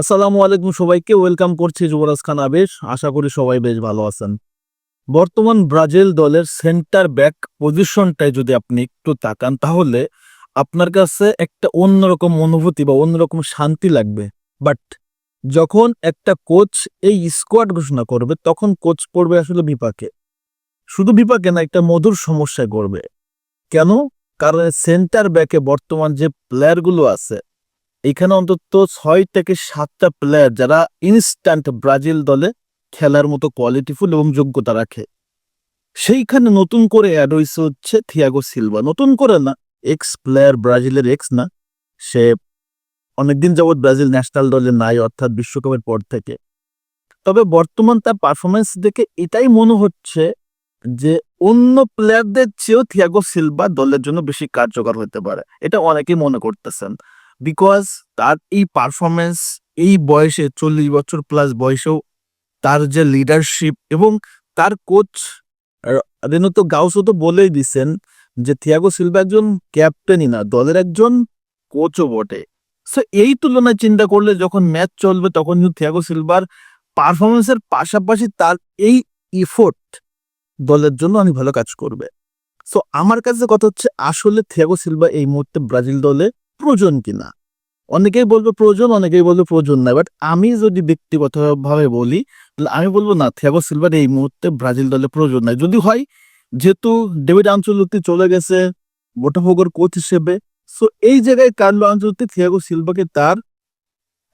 আসসালামু আলাইকুম সবাইকে, ওয়েলকাম করছি যুবরাজ খান আবেশ আশা করি সবাই বেশ ভালো আছেন। বর্তমান ব্রাজিল দলের সেন্টার ব্যাক পজিশনটায় যদি আপনি একটু তাকান, তাহলে আপনার কাছে একটা অন্যরকম অনুভূতি বা অন্যরকম শান্তি লাগবে। বাট যখন একটা কোচ এই স্কোয়াড ঘোষণা করবে, তখন কোচ পড়বে আসলে বিপাকে। শুধু বিপাকে না, একটা মধুর সমস্যায় করবে কেন? কারণ সেন্টার ব্যাকে বর্তমান যে প্লেয়ারগুলো আছে এখানে অন্তত ছয় থেকে সাতটা প্লেয়ার যারা ইনস্ট্যান্ট ব্রাজিল দলে খেলার মতো কোয়ালিটিফুল এবং যোগ্যতা রাখে। সেইখানে নতুন করে অ্যাড হয়েছে হচ্ছে থিয়াগো সিলভা নতুন করে না এক্স প্লেয়ার ব্রাজিলের এক্স না, সে অনেকদিন যাবৎ ব্রাজিল ন্যাশনাল দলে নাই অর্থাৎ বিশ্বকাপের পর থেকে। তবে বর্তমান তার পারফরমেন্স দেখে এটাই মনে হচ্ছে যে অন্য প্লেয়ারদের চেয়েও থিয়াগো সিলভা দলের জন্য বেশি কার্যকর হতে পারে। এটা অনেকেই মনে করতেছেন। বিকজ তার এই পারফরমেন্স এই বয়সে চল্লিশ বছর প্লাস বয়সেও তার যে লিডারশিপ এবং তার কোচ রেনুতো গাউসও তো বলেই দিচ্ছেন যে থিয়াগো সিলভা একজন ক্যাপ্টেনই না, দলের একজন কোচও বটে। সো এই তুলনায় চিন্তা করলে যখন ম্যাচ চলবে তখন কিন্তু থিয়াগো সিলভার পারফরমেন্সের পাশাপাশি তার এই ইফোর্ট দলের জন্য অনেক ভালো কাজ করবে। সো আমার কাছে কথা হচ্ছে আসলে থিয়াগো সিলভা এই মুহূর্তে ব্রাজিল দলে প্রয়োজন কিনা? অনেকেই বলবে প্রয়োজন, অনেকেই বলবে প্রয়োজন নাই। বাট আমি যদি ব্যক্তিগতভাবে বলি, তাহলে আমি বলব না থিয়াগো সিলভার এই মুহূর্তে ব্রাজিল দলে প্রয়োজন নাই। যদি হয়, যেহেতু ডেভিড আঞ্চলতি চলে গেছে, বোটাফোগোর কোচ হিসেবে সো এই জায়গায় কার্লো আঞ্চলতি থিয়াগো সিলভাকে তার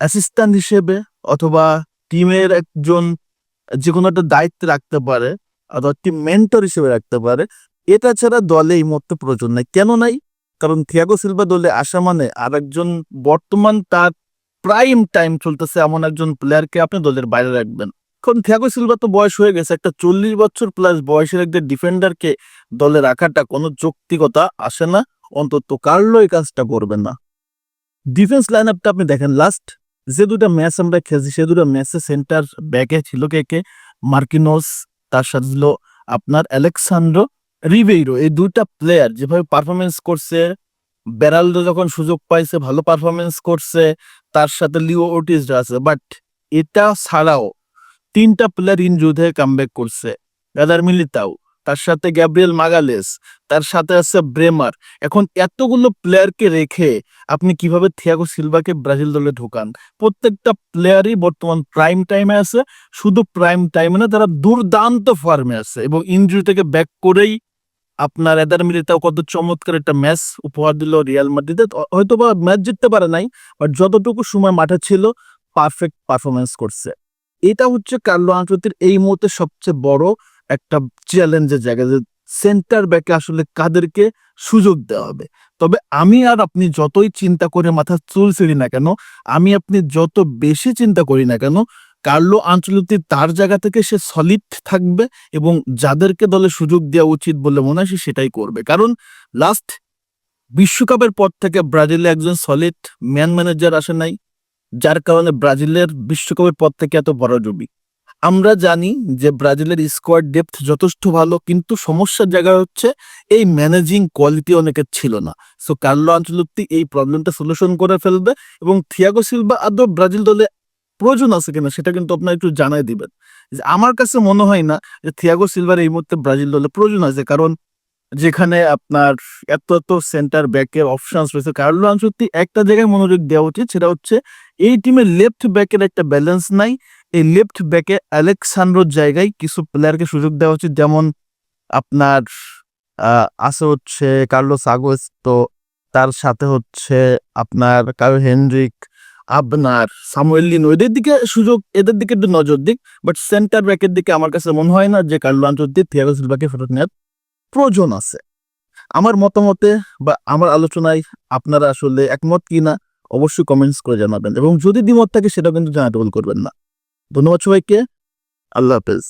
অ্যাসিস্ট্যান্ট হিসেবে অথবা টিমের একজন যে কোনো একটা দায়িত্বে রাখতে পারে, অথবা টিম মেন্টর হিসেবে রাখতে পারে, এটা ছাড়া দলে এই মুহূর্তে প্রয়োজন নাই। কেন নাই? কারণ থিয়াগো সিলভা দলে আসা মানে আর একজন বর্তমান তার প্রাইম টাইম চলতেছে এমন একজন প্লেয়ারকে আপনি দলের বাইরে রাখবেন। কারণ থিয়াগো সিলভা তো বয়স হয়ে গেছে, একটা চল্লিশ বছর প্লাস বয়সের একজন ডিফেন্ডারকে দলে রাখাটা কোনো যৌক্তিকতা আসে না, অন্তত কার্লো এই কাজটা করবে না। ডিফেন্স লাইন আপটা আপনি দেখেন লাস্ট যে দুটা ম্যাচ আমরা খেলছি, সে দুটো ম্যাচে সেন্টার ব্যাকে ছিল কে কে? মার্কিনোস, তার সাথে ছিল আপনার অ্যালেক্সান্ড্রো রিবেইরো এই দুইটা প্লেয়ার যেভাবে পারফরমেন্স করছে বেরালদো যখন সুযোগ পাইছে, ভালো পারফরমেন্স করছে, তার সাথে লিও ওটিসরা আছে বাট এটা ছাড়াও তিনটা প্লেয়ার ইনজুড হয়ে কামব্যাক করছে। গাদার মিলিতাও তার সাথে গ্যাব্রিয়েল মাগালেস তার সাথে আছে ব্রেমার এখন এতগুলো প্লেয়ারকে রেখে আপনি কীভাবে থিয়াগো সিলভাকে ব্রাজিল দলে ঢোকান? প্রত্যেকটা প্লেয়ারই বর্তমান প্রাইম টাইমে আছে, শুধু প্রাইম টাইমে না, তারা দুর্দান্ত ফর্মে আছে এবং ইনজুরি থেকে ব্যাক করেই আপনার এদার মিলিতাও কত চমৎকার একটা ম্যাচ উপহার দিল রিয়াল মাদ্রিদে হয়তো বা ম্যাচ জিততে পারে নাই বাট যতটুকু সময় মাঠে ছিল পারফেক্ট পারফরমেন্স করছে। এটা হচ্ছে কার্লো আঞ্চতির এই মুহূর্তে সবচেয়ে বড় একটা চ্যালেঞ্জের জায়গা, যে সেন্টার ব্যাকে আসলে কাদেরকে সুযোগ দেওয়া হবে। তবে আমি আর আপনি যতই চিন্তা করে মাথা চুল না কেন, আমি আপনি যত বেশি চিন্তা করি না কেন কার্লো আঞ্চলিক তার জায়গা থেকে সে সলিড থাকবে এবং যাদেরকে দলে সুযোগ দেওয়া উচিত বলে মনে হয় সে সেটাই করবে। কারণ লাস্ট বিশ্বকাপের পর থেকে ব্রাজিলে একজন সলিড ম্যান ম্যানেজার আসে নাই, যার কারণে ব্রাজিলের বিশ্বকাপের পর থেকে এত বড় জবি আমরা জানি যে ব্রাজিলের স্কোয়াড ডেপথ যথেষ্ট ভালো, কিন্তু সমস্যার জায়গা হচ্ছে এই ম্যানেজিং কোয়ালিটি অনেকের ছিল না। সো কার্লো আঞ্চলুক্তি এই প্রবলেমটা সলিউশন করে ফেলবে এবং থিয়াগো সিলভা আদৌ ব্রাজিল দলে প্রয়োজন আছে কিনা সেটা কিন্তু আপনার একটু জানাই দিবেন। যে আমার কাছে মনে হয় না যে থিয়াগো সিলভার এই মুহূর্তে ব্রাজিল দলে প্রয়োজন আছে, কারণ যেখানে আপনার এত এত সেন্টার ব্যাকের অপশনস রয়েছে। কার্লো আনসত্তি একটা জায়গায় মনোযোগ দেওয়া উচিত, সেটা হচ্ছে এই টিমের লেফট ব্যাকের একটা ব্যালেন্স নাই। এই লেফট ব্যাকে আলেকসান্ড্রোর জায়গায় কিছু প্লেয়ারকে সুযোগ দেওয়া উচিত, যেমন আপনার আছে হচ্ছে কার্লোস আগোস তো তার সাথে হচ্ছে আপনার কারও হেনরিক আপনার সামুয়েল লিনো, এদের দিকে সুযোগ, এদের দিকে একটু নজর দিক বাট সেন্টার ব্যাকের দিকে আমার কাছে মনে হয় না যে কার্লো আঞ্চলতি থিয়াগো সিলভাকে ফেরত নেওয়ার প্রয়োজন আছে। আমার মতামতে বা আমার আলোচনায় আপনারা আসলে একমত কিনা অবশ্যই কমেন্টস করে জানাবেন, এবং যদি দ্বিমত থাকে সেটা কিন্তু জানাতে ভুল করবেন না। ধন্যবাদ সবাইকে, আল্লাহ হাফেজ।